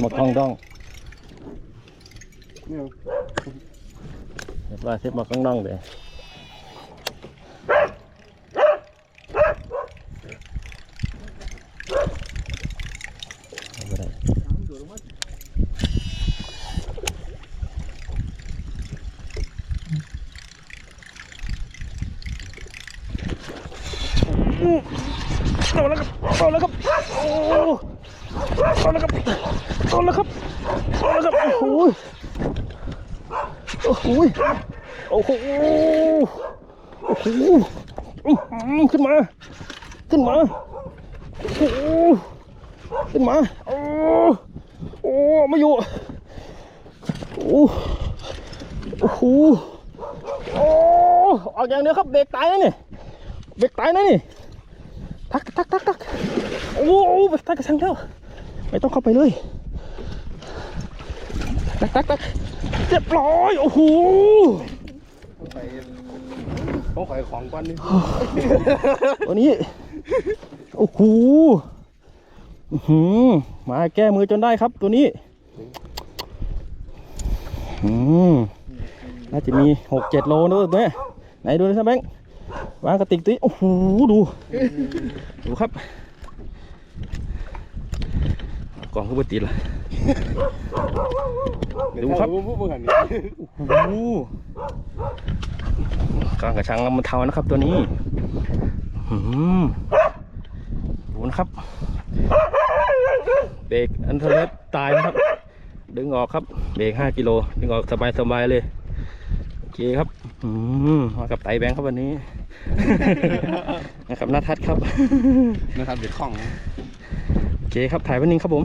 หมดคลองดองเนี่ย ต้อยเสร็จหมดคลองดองเลยเอาแล้วครับเอาแล้วครับโอ้เอาแล้วครับเอาแล้วครับเอาแล้วครับโอ้โหโอ้โหโอ้โหโอ้โหขึ้นมา ขึ้นมาโอ้โหขึ้นมาโอ้โอ้ไมาอยู่โอ้โอ้โหโอ้ออกอย่างเดียวครับเบรกตายนะนี่เบรกตายนะนี่ ทักทักทักทักโอ้โห ไปทักกระชังแล้วไม่ต้องเข้าไปเลยทักทักทักเรียบร้อยโอ้โหต้องไปต้องไปของก้อนนี่ตัวนี้โอ้โหอื้อหือมาแก้มือจนได้ครับตัวนี้อืมน่าจะมีหกเจ็ดโลนะตัวเนี้ยไหนดูนะแบงค์วางกระติกตัวนี้โอ้โหดูดูครับ กล่องก็ไม่ติดละดูครับผู้บริหารนี่โอ้โหกลางกระชังมันเทานะครับ ตัวนี้อืมดูนะครับ เบรกอันเทอร์เลสตายนะครับ ดึงออกครับ เบรก5กิโล ดึงออกสบายสบายๆเลย โอเคครับอืมมากับไตแบงค์ครับวันนี้ นะครับหน้าทัดครับนะครับเด็ดของโอ เคครับถ่ายไวันนี้ครับผม